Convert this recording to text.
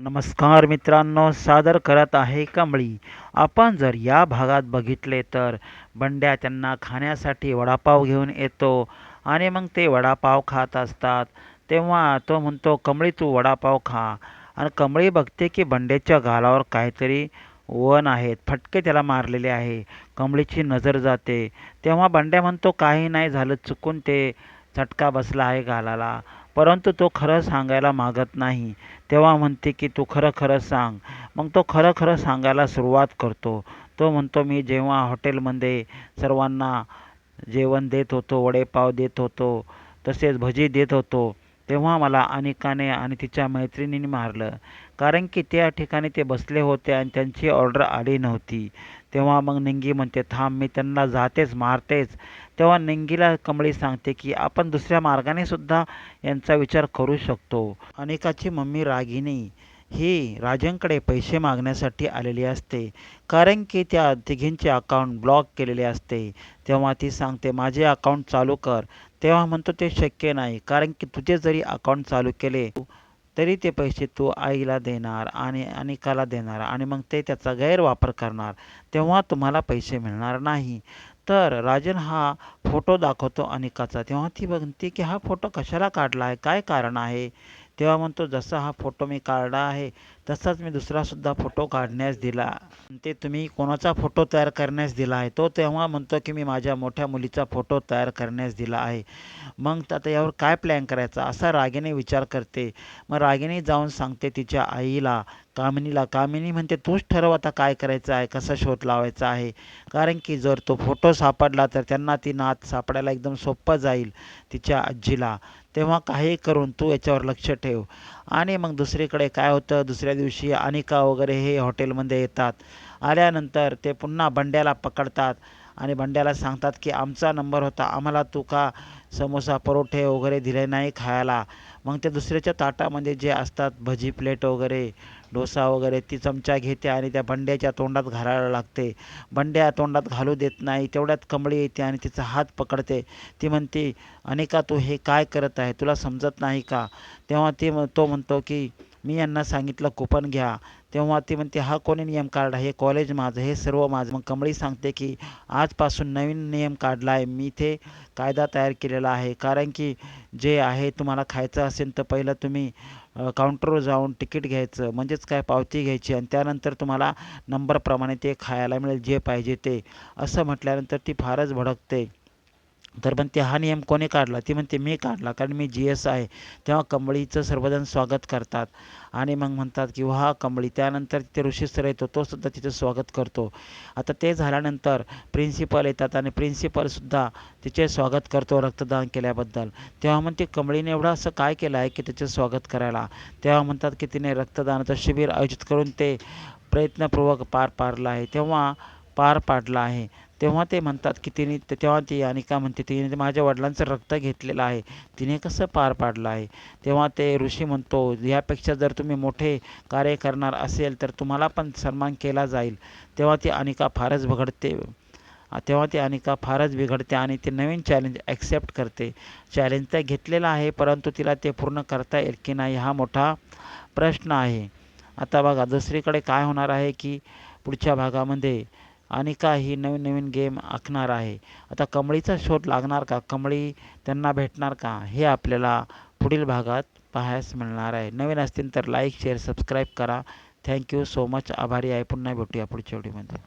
नमस्कार मित्रांनो सादर करत आहे कमळी. आपण जर या भागात बघितले तर बंड्या त्यांना खाण्यासाठी वडापाव घेऊन येतो आणि मग ते वडापाव खात असतात. तेव्हा तो म्हणतो कमळी तू वडापाव खा. आणि कमळी बघते की बंड्याच्या गालावर काहीतरी वन आहेत फटके त्याला मारलेले आहे. कमळीची नजर जाते. तेव्हा बंड्या म्हणतो काही नाही झालं चुकून ते चटका बसला आहे गालाला. परंतु तो खरं सांगायला मागत नाही. तेव्हा म्हणते की तू खरं खरं सांग. मग तो खरं खरं सांगायला सुरुवात करतो. तो म्हणतो मी जेव्हा हॉटेलमध्ये सर्वांना जेवण देत होतो वडेपाव देत होतो तसेच भजी देत होतो तेव्हा मला अनिकाने आणि तिच्या मैत्रिणीने मारलं. कारण की त्या ठिकाणी ते बसले होते आणि त्यांची ऑर्डर आली नव्हती. तेव्हा मग निंगी म्हणते थांब मी त्यांना जातेच मारतेच. तेव्हा निंगीला कमळी सांगते की आपण दुसऱ्या मार्गाने सुद्धा यांचा विचार करू शकतो. अनेकाची मम्मी रागिनी ही राजांकडे पैसे मागण्यासाठी आलेली असते. कारण की त्या तिघींचे अकाउंट ब्लॉक केलेले असते. तेव्हा ती सांगते माझे अकाउंट चालू कर. तेव्हा म्हणतो ते शक्य नाही. कारण की तुझे जरी अकाउंट चालू केले तरी ते पैसे तू आईला देणार आणि अनिकाला देणार आणि मग ते त्याचा गैरवापर करणार. तेव्हा तुम्हाला पैसे मिळणार नाही. तर राजन हा फोटो दाखवतो अनिकाचा. तेव्हा ती म्हणते की हा फोटो कशाला काढला आहे काय कारण आहे? तेव्हा म्हणतो जसा हा फोटो मी काढला आहे तसाच मी दुसरासुद्धा फोटो काढण्यास दिला. ते तुम्ही कोणाचा फोटो तयार करण्यास दिला आहे? तो तेव्हा म्हणतो की मी माझ्या मोठ्या मुलीचा फोटो तयार करण्यास दिला आहे. मग आता यावर काय प्लॅन करायचा? असा रागिनी विचार करते. मग रागिनी जाऊन सांगते तिच्या आईला कामिनीला कामिनी म्हणते तूच ठरव आता काय करायचं आहे? कसा शोध लावायचा आहे? कारण की जर तो फोटो सापडला तर त्यांना ती नात सापडायला एकदम सोपं जाईल तिच्या आजीला. तेव्हा काही करून तू याच्यावर लक्ष ठेव. आणि मग दुसरीकडे काय होतं? दुसऱ्या दिवशी अनिका वगैरे हे हॉटेलमध्ये येतात. आल्यानंतर ते पुन्हा बंड्याला पकडतात आणि बंड्याला सांगतात की आमचा नंबर होता आम्हाला तू का समोसा परोठे वगैरे दिले नाही खायला. मग ते दुसऱ्याच्या ताटामध्ये जे असतात भजी प्लेट वगैरे डोसा वगैरे ती चमचा घेते आणि त्या बंड्याच्या तोंडात घालायला लागते. बंड्या तोंडात घालू देत नाही तेवढ्यात कमळी येते आणि तिचा हात पकडते. ती म्हणते अनिका तू हे काय करत आहे? तुला समजत नाही का? तेव्हा ती तो म्हणतो की मी यांना सांगितलं कुपन घ्या. तेव्हा ती म्हणते हा कोणी नियम कार्ड हे कॉलेज माझं हे सर्व माझं. मग कमळी सांगते की आजपासून नवीन नियम काढला आहे. मी ते कायदा तयार केलेला आहे. कारण की जे आहे तुम्हाला खायचं असेल तर पहिलं तुम्ही काउंटरवर जाऊन तिकीट घ्यायचं. म्हणजेच काय? पावती घ्यायची. आणि त्यानंतर तुम्हाला नंबरप्रमाणे ते खायला मिळेल. जे पाहिजे ते. असं म्हटल्यानंतर ती फारच भडकते. तर म्हणते हा नियम कोणी काढला? ती म्हणते मी काढला कारण मी जी एस आहे. तेव्हा कंबळीचं सर्वजण स्वागत करतात. आणि मग म्हणतात की हा कंबळी. त्यानंतर तिथे ऋषी येतो तोसुद्धा तिचं स्वागत करतो. आता ते झाल्यानंतर प्रिन्सिपल येतात आणि प्रिन्सिपलसुद्धा तिचे स्वागत करतो रक्तदान केल्याबद्दल. तेव्हा म्हणते कंबळीने एवढं असं काय केलं आहे की तिचं स्वागत करायला? तेव्हा म्हणतात की तिने रक्तदानाचं शिबिर आयोजित करून ते प्रयत्नपूर्वक पार पाडलं आहे. तेव्हा पार पाडलं आहे. तेव्हा ते म्हणतात की तिने तेव्हा ती अनिका म्हणते तिने माझ्या वडिलांचं रक्त घेतलेलं आहे. तिने कसं पार पाडलं आहे? तेव्हा ते ऋषी म्हणतो यापेक्षा जर तुम्ही मोठे कार्य करणार असेल तर तुम्हाला पण सन्मान केला जाईल. तेव्हा ती अनिका फारच बिघडते. तेव्हा ती अनिका फारच बिघडते आणि ते नवीन चॅलेंज ॲक्सेप्ट करते. चॅलेंज तर घेतलेलं आहे परंतु तिला ते पूर्ण करता येईल की नाही हा मोठा प्रश्न आहे. आता बघा दुसरीकडे काय होणार आहे की पुढच्या भागामध्ये आणि ही नवीन नवीन गेम आखणार आहे. आता कमळीचा शोध लागणार का? कमळी त्यांना भेटणार का? हे आपल्याला पुढील भागात पाहायस मिळणार आहे. नवीन असतील तर लाईक शेअर सबस्क्राईब करा. थँक्यू सो मच आभारी आहे. पुन्हा भेटूया पुढच्या व्हिडिओमध्ये